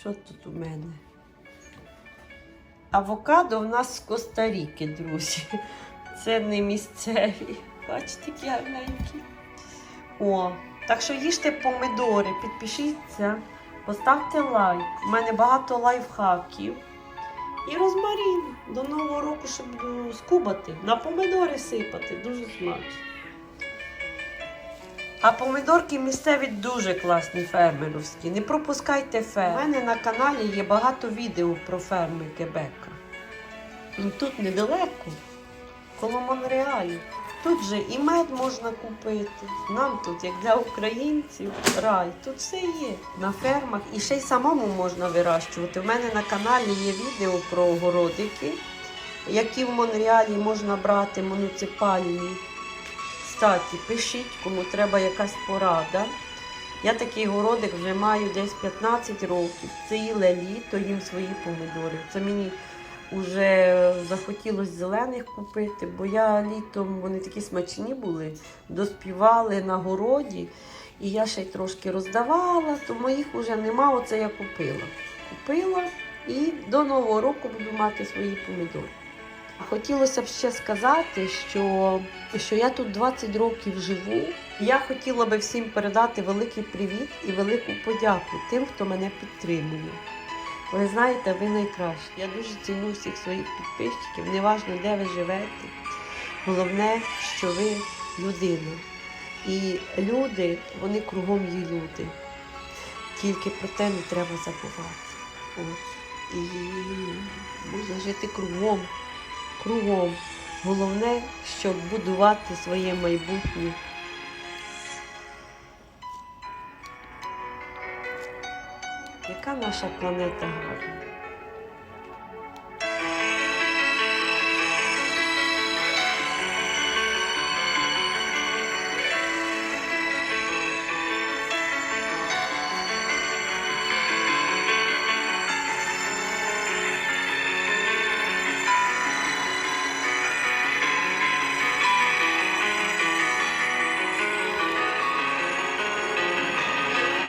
Що тут у мене? Авокадо в нас з Коста-Ріки, друзі. Це не місцеві. Бачите, які гарненькі. О, так що їжте помидори, підпишіться, поставте лайк. У мене багато лайфхаків. І розмарин до Нового року, щоб скубати, на помидори сипати, дуже смачно. А помидорки місцеві дуже класні фермерівські. Не пропускайте ферм. У мене на каналі є багато відео про ферми Кебека. Тут недалеко, коло Монреалю. Тут же і мед можна купити. Нам тут, як для українців, рай. Тут все є на фермах. І ще й самому можна вирощувати. У мене на каналі є відео про огородики, які в Монреалі можна брати муніципальні. Кстати, пишіть, кому треба якась порада. Я такий городик вже маю десь 15 років. Ціле літо їм свої помидори. Це мені вже захотілося зелених купити, бо я літом вони такі смачні були, доспівали на городі. І я ще й трошки роздавала, то моїх вже нема. Оце я купила. Купила і до Нового року буду мати свої помидори. Хотілося б ще сказати, що, що я тут 20 років живу. Я хотіла би всім передати великий привіт і велику подяку тим, хто мене підтримує. Ви знаєте, ви найкращі. Я дуже ціную всіх своїх підписчиків, неважно, де ви живете. Головне, що ви людина. І люди, вони кругом є люди. Tільки про те не треба забувати. От. І можна жити кругом кругом. Головне, щоб будувати своє майбутнє. Яка наша планета гарна?